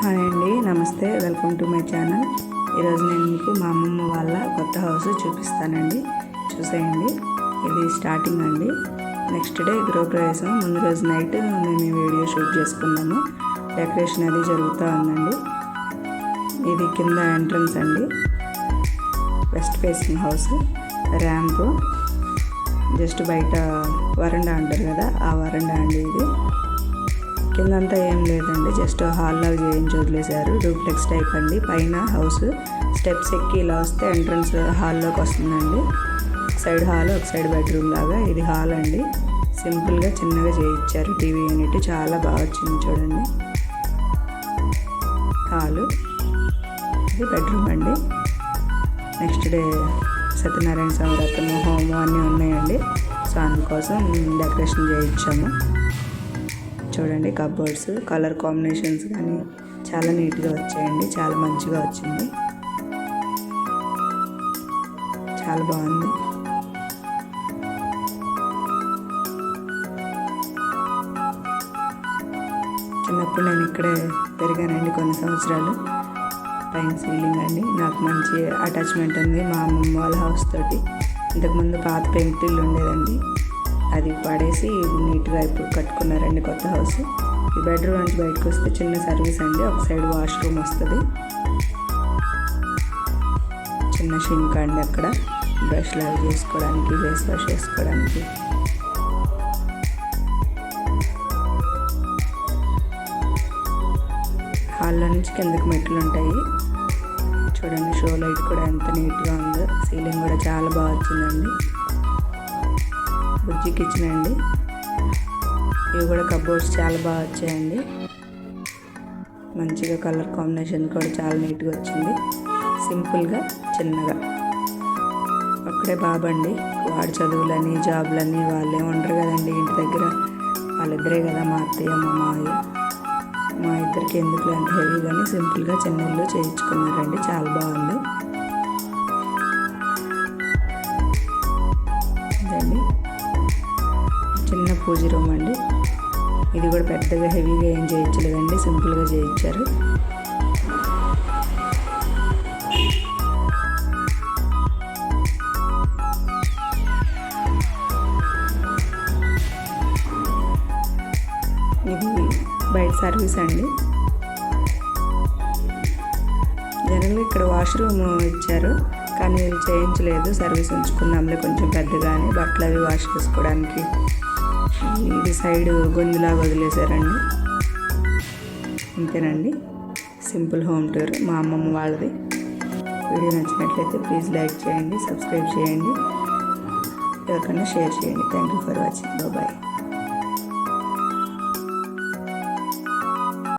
Hi అండి నమస్తే welcome to my channel. ఈరోజు నేను మీకు మా అమ్మమ్మ వాళ్ళ కొత్త హౌస్ చూపిస్తానండి. చూసేయండి ఇది స్టార్టింగ్ అండి. నెక్స్ట్ డే గృహప్రవేశం ముందు రోజు నైట్ మేము వీడియో షూట్ చేసుకున్నాము డెకరేషన్ అది జరుగుతూ ఉందండి. ఇది కింద ఎంట్రన్స్ అండి. West facing house ramp. Just బయట వరండా అంటారు కదా ఆ వరండా అండి ఇది. కిందంతా ఏం లేదండి. జస్ట్ హాల్ లాగా చేయించి వదిలేశారు. డూప్లెక్స్ టైప్ అండి. పైన హౌస్ స్టెప్స్ ఎక్కి ఇలా వస్తే ఎంట్రన్స్ హాల్లోకి వస్తుందండి. ఒక సైడ్ హాల్ ఒక సైడ్ బెడ్రూమ్ లాగా. ఇది హాల్ అండి. సింపుల్గా చిన్నగా చేయించారు. టీవీ యూనిట్ చాలా బాగా వచ్చింది చూడండి. హాలు. ఇది బెడ్రూమ్ అండి. నెక్స్ట్ డే సత్యనారాయణ స్వామి వ్రతము హోమం అన్నీ ఉన్నాయండి. సో అందుకోసం డెకరేషన్ చేయించాము. చూడండి కబోర్డ్స్ కలర్ కాంబినేషన్స్ కానీ చాలా నీట్గా వచ్చాయండి చాలా మంచిగా వచ్చింది. చాలా బాగుంది. చిన్నప్పుడు నేను ఇక్కడే పెరిగానండి కొన్ని సంవత్సరాలు. పైన సీలింగ్ అండి. నాకు మంచి అటాచ్మెంట్ ఉంది మా అమ్మమ్మ వాళ్ళ హౌస్ తోటి. ఇంతకుముందు పాత పెంకుటిల్లు ఉండేదండి. అది పడేసి నీట్గా ఇప్పుడు కట్టుకున్నారండి కొత్త హౌస్. ఈ బెడ్రూమ్ నుంచి బయటకు వస్తే చిన్న సర్వీస్ అండి. ఒక సైడ్ వాష్రూమ్ వస్తుంది. చిన్న షింక్ అండి అక్కడ. బ్రష్ లాగా చేసుకోవడానికి ఫేస్ వాష్ చేసుకోవడానికి. హాల్లో నుంచి కిందకి మెట్లు ఉంటాయి. చూడండి షో లైట్ కూడా ఎంత నీట్గా ఉందో. సీలింగ్ కూడా చాలా బాగా వచ్చిందండి. బుజ్జి కిచెన్ అండి. ఇవి కూడా కబోర్డ్స్ చాలా బాగా వచ్చాయండి. మంచిగా కలర్ కాంబినేషన్ కూడా చాలా నీట్గా వచ్చింది. సింపుల్గా చిన్నగా. అక్కడే బాబండి వాడి చదువులని జాబులని వాళ్ళే ఉండరు కదండి ఇంటి దగ్గర. వాళ్ళిద్దరే కదా మా అత్తయ్య మా మావయ్య. మా ఇద్దరికి ఎందుకు అంత హెవీ కానీ సింపుల్గా చిన్న ఇల్లు చేయించుకున్నారండి. చాలా బాగుంది. పూజ రూమ్ అండి ఇది కూడా పెద్దగా హెవీగా ఏం చేయించలేదండి సింపుల్గా చేయించారు. ఇది బయట సర్వీస్ అండి. జనరల్గా ఇక్కడ వాష్రూమ్ ఇచ్చారు కానీ వీళ్ళు చేయించలేదు. సర్వీస్ ఉంచుకున్నాంలే కొంచెం పెద్దగానే బట్టలు అవి వాష్ చేసుకోవడానికి. ఇది సైడ్ గొంతులాగా వదిలేశారండి. అంతేనండి సింపుల్ హోమ్ టూర్ మా అమ్మమ్మ వాళ్ళది. వీడియో నచ్చినట్లయితే ప్లీజ్ లైక్ చేయండి సబ్స్క్రైబ్ చేయండి. ఎవరికైనా షేర్ చేయండి. Thank you for watching. Bye.